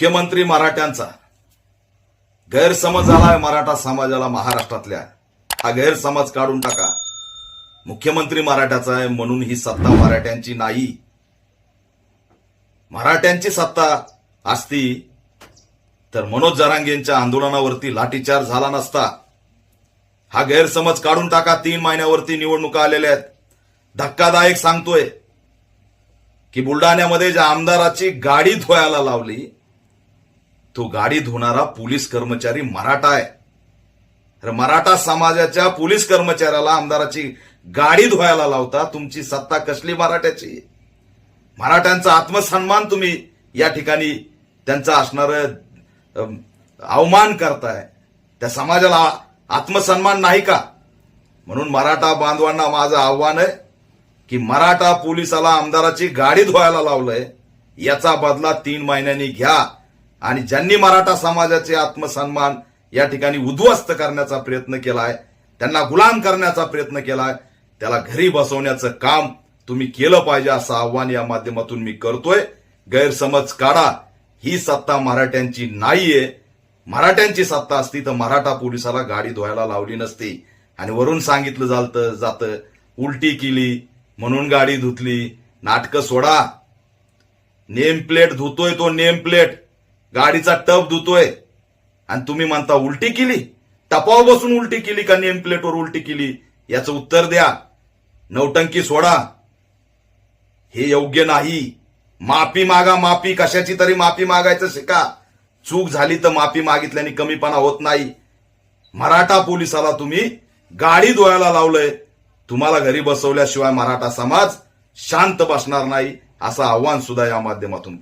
मुख्यमंत्री मराठ्यांचा. गैरसमज झालाय मराठा समाजाला महाराष्ट्रातल्या. हा गैरसमज काढून टाका. मुख्यमंत्री मराठ्याचा आहे म्हणून ही सत्ता मराठ्यांची नाही. मराठ्यांची सत्ता असती तर मनोज जरांगेंच्या आंदोलनावरती लाठीचार झाला नसता. हा गैरसमज काढून टाका. तीन महिन्यावरती निवडणुका आलेल्या आहेत. धक्कादायक सांगतोय की बुलढाण्यामध्ये ज्या आमदाराची गाडी धुवायला लावली तो गाडी धुणारा पोलीस कर्मचारी मराठा आहे. तर मराठा समाजाच्या पोलीस कर्मचाऱ्याला आमदाराची गाडी धुवायला लावता तुमची सत्ता कसली मराठ्याची? मराठ्यांचा आत्मसन्मान तुम्ही या ठिकाणी त्यांचा असणार अवमान करताय. त्या समाजाला आत्मसन्मान नाही का? म्हणून मराठा बांधवांना माझं आव्हान आहे की मराठा पोलिसाला आमदाराची गाडी धुवायला लावलंय. याचा बदला तीन महिन्यांनी घ्या. आणि ज्यांनी मराठा समाजाचे आत्मसन्मान या ठिकाणी उद्ध्वस्त करण्याचा प्रयत्न केलाय त्यांना गुलाम करण्याचा प्रयत्न केलाय त्याला घरी बसवण्याचं काम तुम्ही केलं पाहिजे असं आव्हान या माध्यमातून मी करतोय. गैरसमज काढा. ही सत्ता मराठ्यांची नाहीये. मराठ्यांची सत्ता असती तर मराठा पोलिसाला गाडी धुवायला लावली नसती. आणि वरून सांगितलं जातं जातं उलटी केली म्हणून गाडी धुतली. नाटकं सोडा. नेम प्लेट धुतोय तो नेम प्लेट. गाडीचा टप धुतोय. आणि तुम्ही म्हणता उलटी केली. टपाव बसून उलटी केली का नेम प्लेटवर उलटी केली? याचं उत्तर द्या. नौटंकी सोडा. हे योग्य नाही. माफी मागा माफी. कशाची तरी माफी मागायचं शिका. चूक झाली तर माफी मागितल्याने कमीपणा होत नाही. मराठा पोलिसाला तुम्ही गाडी धुवायला लावलंय. तुम्हाला घरी बसवल्याशिवाय मराठा समाज शांत बसणार नाही असं आव्हान सुद्धा या माध्यमातून करतो